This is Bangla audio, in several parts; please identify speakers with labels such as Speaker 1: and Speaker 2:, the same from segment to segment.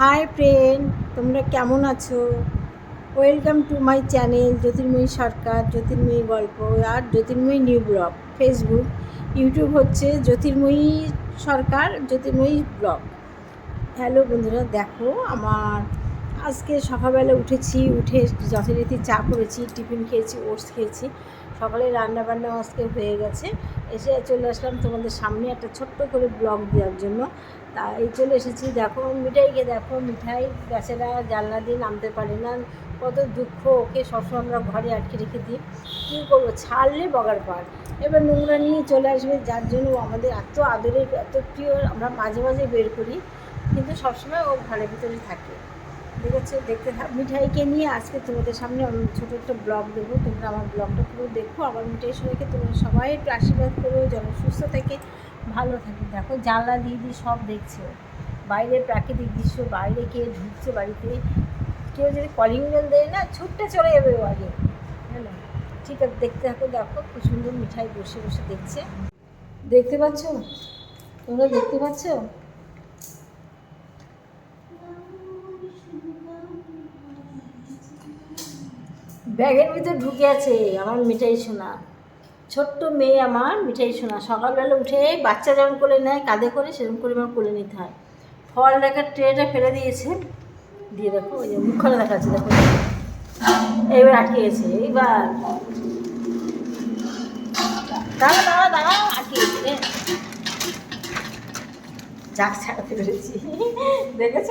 Speaker 1: হাই ফ্রেন্ড তোমরা কেমন আছো? Welcome to my channel Jyotirmoyee Sarkar Jyotirmoyee গল্প আর Jyotirmoyee new blog Facebook YouTube হচ্ছে জ্যোতির্ময়ী সরকার জ্যোতির্ময়ী ব্লগ হ্যালো বন্ধুরা, দেখো, আমার আজকে সকালবেলা উঠেছি, উঠে যথারীতি চা করেছি, টিফিন খেয়েছি, ওটস খেয়েছি। সকালে রান্না বান্না আজকে হয়ে গেছে। এসে চলে আসলাম তোমাদের সামনে একটা ছোট্ট করে ব্লগ দেওয়ার জন্য। তা এই চলে এসেছি। দেখো, মিঠাইকে দেখো, মিঠাই বেচারা জানলা দিয়ে নামতে পারে না। কত দুঃখ, ওকে সবসময় আমরা ঘরে আটকে রেখে দিই। কী করব? ছাড়লে বগার পার। এবার নোংরা নিয়ে চলে আসবে, যার জন্য আমাদের এত আদরের, এত প্রিয়। আমরা মাঝে মাঝে বের করি, কিন্তু সবসময় ও ঘরের ভিতরে থাকে। দেখেছ দেখতে থাক। মিঠাইকে নিয়ে আজকে তোমাদের সামনে ছোটো একটা ব্লগ দেবো। তোমরা আমার ব্লগটা পুরো দেখো। আমার মিঠাই সবাইকে তোমরা সবাই একটু আশীর্বাদ করো, যেন সুস্থ থাকে ভালো থাকে। দেখো, জানলা দিয়ে সব দেখছে। বাইরের প্রাকৃতিক দৃশ্য, বাইরে কে ঢুকছে বাড়িতে। কেউ যদি কলিং বেল দেয় না, ছুটতে চলে যাবে ও আগে। হ্যালো ঠিক আছে, দেখতে থাকো, দেখো, খুব সুন্দর মিঠাই বসে বসে দেখছে। দেখতে পাচ্ছ? তোমরা দেখতে পাচ্ছ? ব্যাগের ভিতরে ঢুকে আছে, আমার মিঠাই সোনা। ছোট্ট মেয়ে আমার মিঠাই সোনা। সকালবেলা উঠে বাচ্চা যেমন কোলে নেয়, কাঁধে করে সেরকম করে আমার কোলে নিতে হয়। ফল দেখার ট্রেটা ফেলে দিয়েছে। দিয়ে দেখো, ওই যে মুখখানা দেখাচ্ছে, দেখো। এইবার আটকে গেছে এইবার। দাঁড়া দাঁড়া দাঁড়া আটকে গেছে রে যাক, ছাড়াতে পেরেছি। দেখেছ?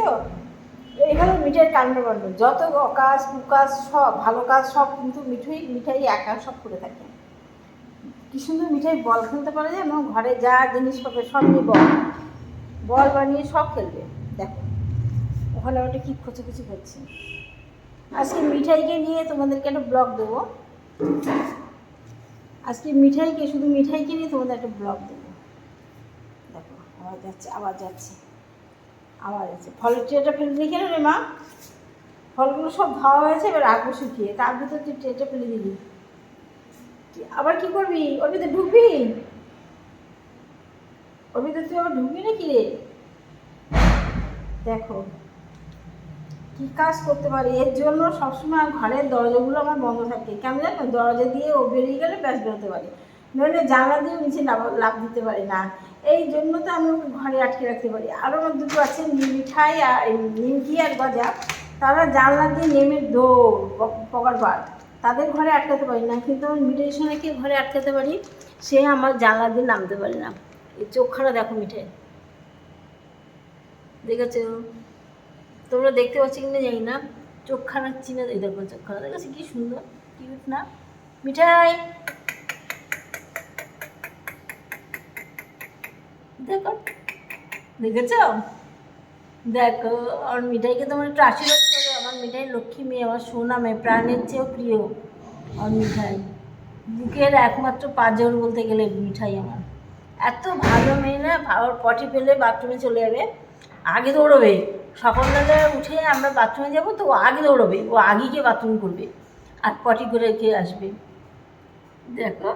Speaker 1: এইভাবে মিঠাই কাণ্ড কাণ্ড যত অকাজ, কুকাজ, সব, ভালো কাজ, সব কিন্তু মিঠাই মিঠাই একা সব করে থাকে। কি সুন্দর মিঠাই বল খেলতে পারে এবং ঘরে যা জিনিস পাবে সব নিয়ে বল। বল বানিয়ে সব খেলবে। দেখো, ওখানে ওটা কি খোঁচাখুচি করছে আজকে মিঠাইকে নিয়ে তোমাদেরকে একটা ব্লগ দেবো। আজকে মিঠাইকে, শুধু মিঠাইকে নিয়ে তোমাদের একটা ব্লগ দেবো। দেখো আবার যাচ্ছে আবার যাচ্ছে। আবার যাচ্ছে ফলের ট্রেটা ফেলে গেল রে মা? ফলগুলো সব খাওয়া হয়েছে, এবার রাখব শুকিয়ে তার ভিতর তুই ট্রেটা ফেলে দিবি। আবার কি করবি? ওর ভিতরে ঢুকবি? ওর ভিতরে তুই আবার ঢুকবি নাকি রে? দেখো, কি কাজ করতে পারি? এর জন্য সবসময় ঘরের দরজাগুলো আমার বন্ধ থাকে। কেন জানো? দরজা দিয়ে ও বেরিয়ে গেলে ব্যাস বেরোতে পারে। নইলে জানলা দিয়ে নিচে লাভ দিতে পারে না। এই জন্য তো আমি ওকে ঘরে আটকে রাখতে পারি। আরও আমার দুটো আছে মিঠাই আর নিমকি আর গজা। তারা জানলা দিয়ে নেমে দৌড় পকার পাট তাদের ঘরে আটকাতে পারি না, কিন্তু আমি মিঠাই সোনাকে ঘরে আটকাতে পারি, সে আমার জানলা দিয়ে নামতে পারে না। এই চোখখানা দেখো মিঠাই দেখেছ? তোমরা দেখতে পাচ্ছি কিনা জানি না। চোখখানা চিনে দেখো চোখখানা দেখেছি কি সুন্দর কিউট না? মিঠাই! দেখো। দেখেছ? দেখো, আমার মিঠাইকে তোমার একটু আশীর্বাদ করো। আমার মিঠাই লক্ষ্মী মেয়ে, আমার সোনা মেয়ে, প্রাণের চেয়েও প্রিয় আমার মিঠাই। বুকের একমাত্র পাঁচজন বলতে গেলে মিঠাই আমার। এত ভালো মেয়ে না, ভালো পটি পেলে বাথরুমে চলে যাবে, আগে দৌড়বে। সকালবেলা উঠে আমরা বাথরুমে যাব তো ও আগে দৌড়বে, ও আগে গিয়ে বাথরুম করবে আর পটি করে কে আসবে? দেখো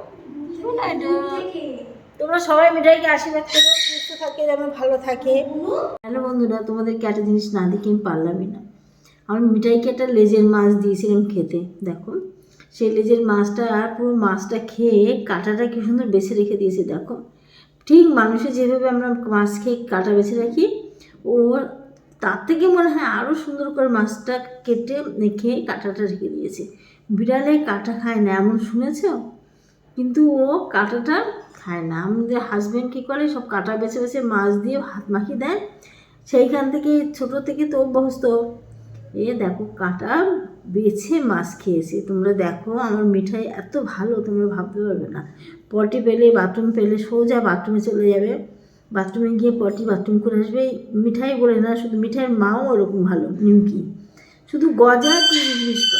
Speaker 1: তোমরা সবাই মিঠাইকে আশীর্বাদ করো, সুস্থ থাকে, যেন ভালো থাকে। হ্যালো বন্ধুরা তোমাদেরকে একটা জিনিস না দেখে আমি পারলামই না। আমি মিঠাইকে একটা লেজের মাছ দিয়েছিলাম খেতে, দেখো। সেই লেজের মাছটা আর পুরো মাছটা খেয়ে কাঁটাটা কি সুন্দর বেছে রেখে দিয়েছে, দেখো। ঠিক মানুষের যেভাবে আমরা মাছ খেয়ে কাঁটা বেছে রাখি ও তার থেকে মনে হয় আরও সুন্দর করে মাছটা কেটে খেয়ে কাঁটাটা রেখে দিয়েছে। বিড়ালে কাঁটা খায় না, এমন শুনেছ? কিন্তু ও কাঁটাটা খায় না। আমাদের হাজব্যান্ড কী করে? সব কাঁটা বেছে বেছে মাছ দিয়ে হাত মাখিয়ে দেয়। সেইখান থেকে ছোট থেকে তো অভ্যস্ত। এ দেখো কাঁটা বেছে মাছ খেয়েছে। তোমরা দেখো আমার মিঠাই এত ভালো, তোমরা ভাবতে পারবে না। পটি পেলে বাথরুম পেলে সোজা বাথরুমে চলে যাবে। বাথরুমে গিয়ে পটি বাথরুম করে আসবে। মিঠাই বলে না, শুধু মিঠাইয়ের মাও ওরকম ভালো, নিমকি। শুধু গজা কি বিস্কুট